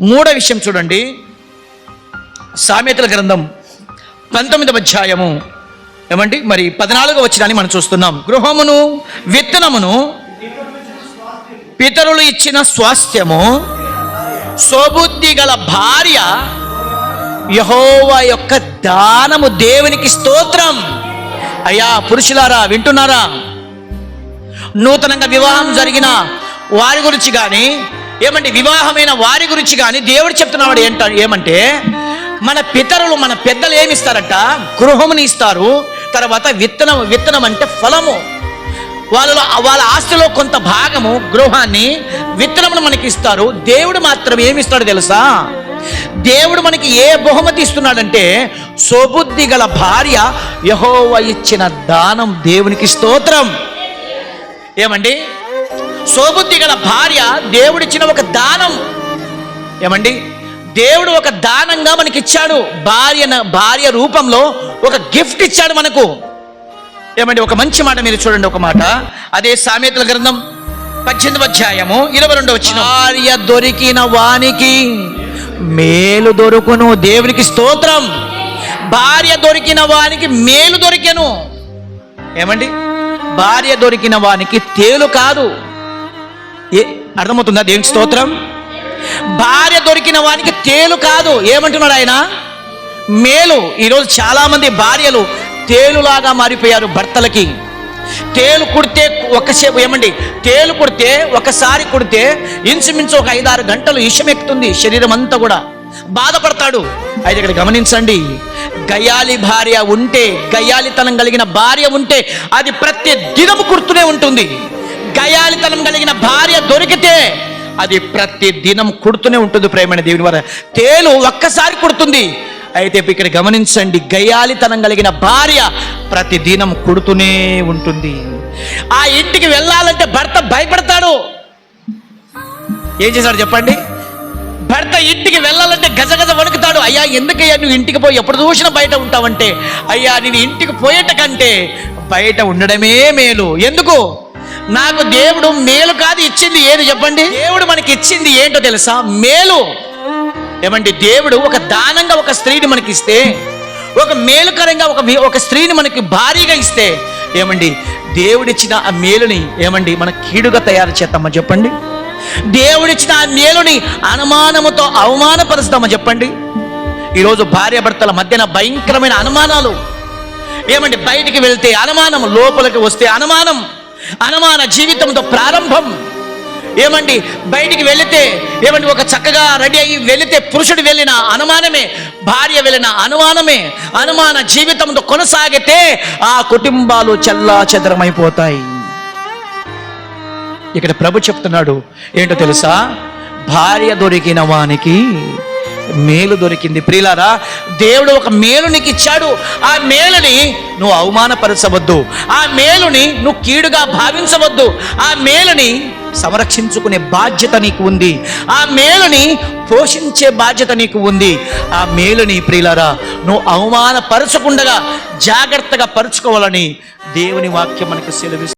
మూడో విషయం చూడండి. సామెతల గ్రంథం పంతొమ్మిదవ అధ్యాయము. ఏమండి? మరి పద్నాలుగో వచ్చినాన్ని మనం చూస్తున్నాం. గృహమును విత్తనమును పితరులు ఇచ్చిన స్వాస్థ్యము సోబుద్ధి గల భార్య యహోవా యొక్క దానము దేవునికి స్తోత్రం. అయ్యా పురుషులారా వింటున్నారా? నూతనంగా వివాహం జరిగిన వారి గురించి కానీ ఏమంటే వివాహమైన వారి గురించి కానీ దేవుడు చెప్తున్నాడు ఏంట ఏమంటే మన పితరులు మన పెద్దలు ఏమి ఇస్తారట గృహముని ఇస్తారు. తర్వాత విత్తనం విత్తనం అంటే ఫలము. వాళ్ళలో వాళ్ళ ఆస్తిలో కొంత భాగము గృహాన్ని విత్తనమును మనకి ఇస్తారు. దేవుడు మాత్రం ఏమి ఇస్తాడు తెలుసా? దేవుడు మనకి ఏ బహుమతి ఇస్తున్నాడంటే సోబుద్ధి గల భార్య యహోవ ఇచ్చిన దానం దేవునికి స్తోత్రం. ఏమండి? సోబుద్ధి గల భార్య దేవుడిచ్చిన ఒక దానం. ఏమండి? దేవుడు ఒక దానంగా మనకి ఇచ్చాడు భార్య భార్య రూపంలో ఒక గిఫ్ట్ ఇచ్చాడు మనకు. ఏమండి? ఒక మంచి మాట మీరు చూడండి ఒక మాట. అదే సామెతల గ్రంథం పద్దెనిమిది అధ్యాయము ఇరవై రెండు వచ్చిన భార్య దొరికిన వానికి మేలు దొరుకును దేవునికి స్తోత్రం. భార్య దొరికిన వానికి మేలు దొరికెను. ఏమండి? భార్య దొరికిన వానికి తేలు కాదు. ఏ అర్థమవుతుందా? దేవునికి స్తోత్రం. భార్య దొరికిన వానికి తేలు కాదు. ఏమంటున్నాడు ఆయన? మేలు. ఈరోజు చాలామంది భార్యలు తేలులాగా మారిపోయారు భర్తలకి. తేలు కుడితే ఒకసేపు ఏమండి? తేలు కుడితే ఒకసారి కుడితే ఇంచుమించు ఒక ఐదారు గంటలు ఇషం ఎక్కుతుంది శరీరం అంతా కూడా. బాధపడతాడు. అయితే ఇక్కడ గమనించండి. గయ్యాలి భార్య ఉంటే గయ్యాలితనం కలిగిన భార్య ఉంటే అది ప్రతి దినము కుడుతూనే ఉంటుంది. గయాలితనం కలిగిన అది ప్రతి దినం కుడుతూనే ఉంటుంది ప్రేమైన దేవుని వారు. తేలు ఒక్కసారి కుడుతుంది. అయితే ఇక్కడ గమనించండి గయాలితనం కలిగిన భార్య ప్రతి దినం కుడుతూనే ఉంటుంది. ఆ ఇంటికి వెళ్ళాలంటే భర్త భయపడతాడు. ఏం చేశాడు చెప్పండి? భర్త ఇంటికి వెళ్ళాలంటే గజగజ వణుకుతాడు. అయ్యా ఎందుకయ్యా నువ్వు ఇంటికి పోయి ఎప్పుడు చూసినా బయట ఉంటావంటే? అయ్యా నేను ఇంటికి పోయేట కంటే బయట ఉండడమే మేలు. ఎందుకు? నాకు దేవుడు మేలు కాదు ఇచ్చింది ఏది చెప్పండి? దేవుడు మనకి ఇచ్చింది ఏంటో తెలుసా? మేలు. ఏమండి దేవుడు ఒక దానంగా ఒక స్త్రీని మనకి ఇస్తే ఒక మేలుకరంగా ఒక ఒక స్త్రీని మనకి భారీగా ఇస్తే ఏమండి దేవుడిచ్చిన ఆ మేలుని ఏమండి మన కీడుగా తయారు చేద్దామా చెప్పండి? దేవుడిచ్చిన ఆ మేలుని అనుమానముతో అవమానపరుస్తామా చెప్పండి? ఈరోజు భార్యాభర్తల మధ్యన భయంకరమైన అనుమానాలు. ఏమండి బయటికి వెళ్తే అనుమానం లోపలికి వస్తే అనుమానం. అనుమాన జీవితంతో ప్రారంభం. ఏమండి బయటికి వెళితే ఏమండి ఒక చక్కగా రెడీ అయ్యి వెళితే పురుషుడు వెళ్ళిన అనుమానమే భార్య వెళ్ళిన అనుమానమే అనుమాన జీవితంతో కొనసాగితే ఆ కుటుంబాలు చల్లా చెదరమైపోతాయి ఇక్కడ ప్రభు చెప్తున్నాడు ఏంటో తెలుసా? భార్య దొరికిన వానికి మేలు దొరికింది. ప్రియులారా దేవుడు ఒక మేలు నీకు ఇచ్చాడు ఆ మేలుని నువ్వు అవమానపరచవద్దు. ఆ మేలుని నువ్వు కీడుగా భావించవద్దు. ఆ మేలుని సంరక్షించుకునే బాధ్యత నీకు ఉంది. ఆ మేలుని పోషించే బాధ్యత నీకు ఉంది. ఆ మేలుని ప్రియులారా నువ్వు అవమానపరచకుండగా జాగ్రత్తగా పరుచుకోవాలని దేవుని వాక్యం మనకు సెలవిస్తుంది.